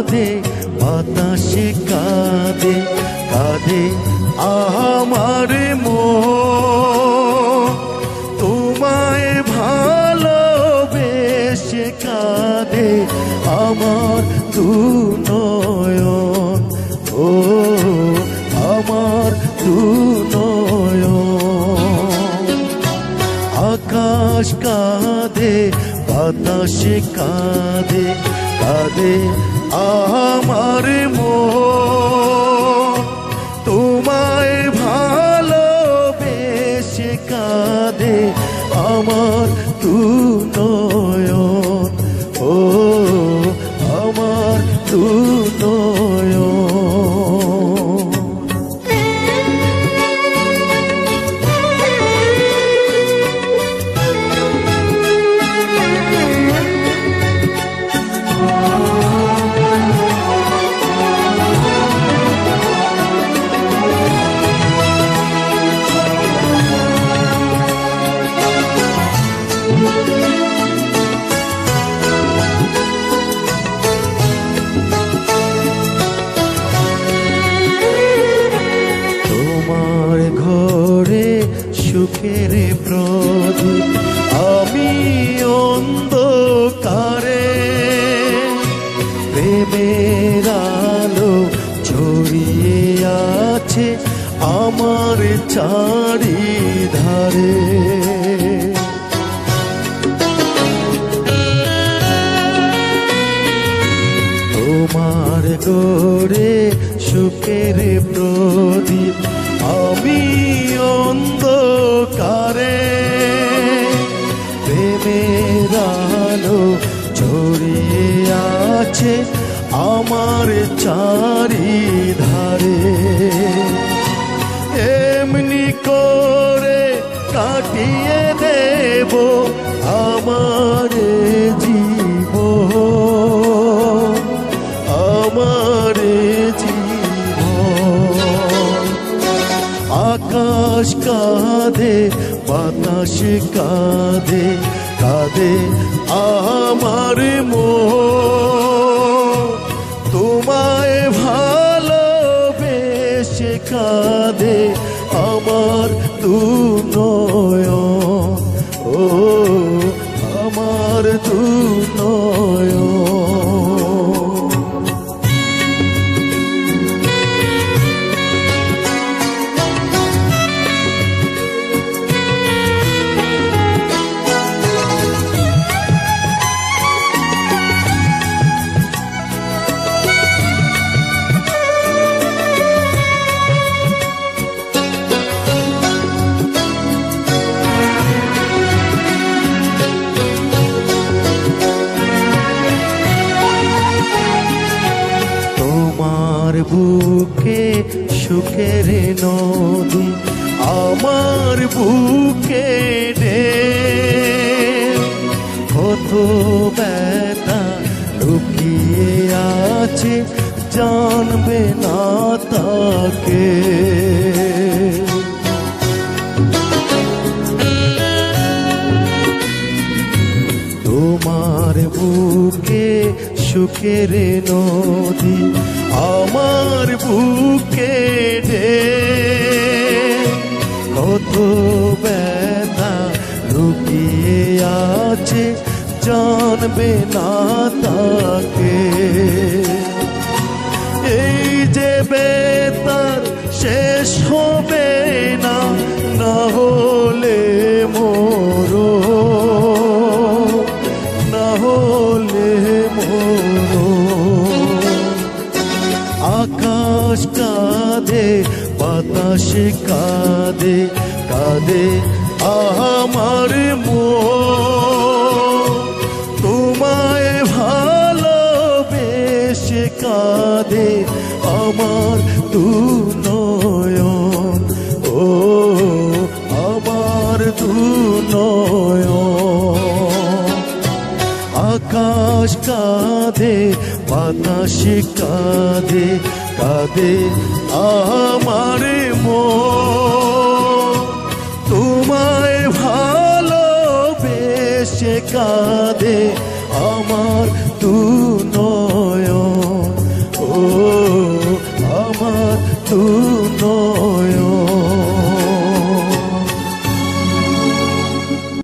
বাতাসে কাঁদে কাঁদে আমার মন। তোমায় ভালোবেসে কাঁদে আমার দু নয়ন। ও, আমার দু নয়ন। আকাশ কাঁদে, বাতাসে কাঁদে কাঁদে আমার মন আলো ছড়িয়ে আছে আমার চারিধারে। তোমার গোরে সুখের প্রদীপ, আমি অন্ধকারে। প্রেমের আলো ছড়িয়ে আছে আমার চারিধারে। এমনি করে কাটিয়ে দেব আমার জীবন আমার জীবন। আকাশ কাঁধে বাতাস কাঁধে কাঁধে আমার মন। তোমায় ভালোবেসে কাঁদে আমার তু নয়ন। ও আমার তু নয়ন। বুকে সুখের নদী আমার বুকে রে কত ব্যথা লুকিয়ে আছে, জানবে না তাকে। তোমার বুকে সুখের নদী বুকে রে। কত ব্যথা লুকিয়ে আছে, জানবে না তাকে। এই যে বেতার শেষ হবে না আকাশ কাঁদে, বাতাস কাঁদে কাঁদে আমার তোমায় ভালোবেসে কাঁদে আমার তু নয়ন। ও, আমার আকাশ কাঁদে, বাতাস কাঁদে কাঁদে আমার মো তোমায় ভালোবেসে কাঁদে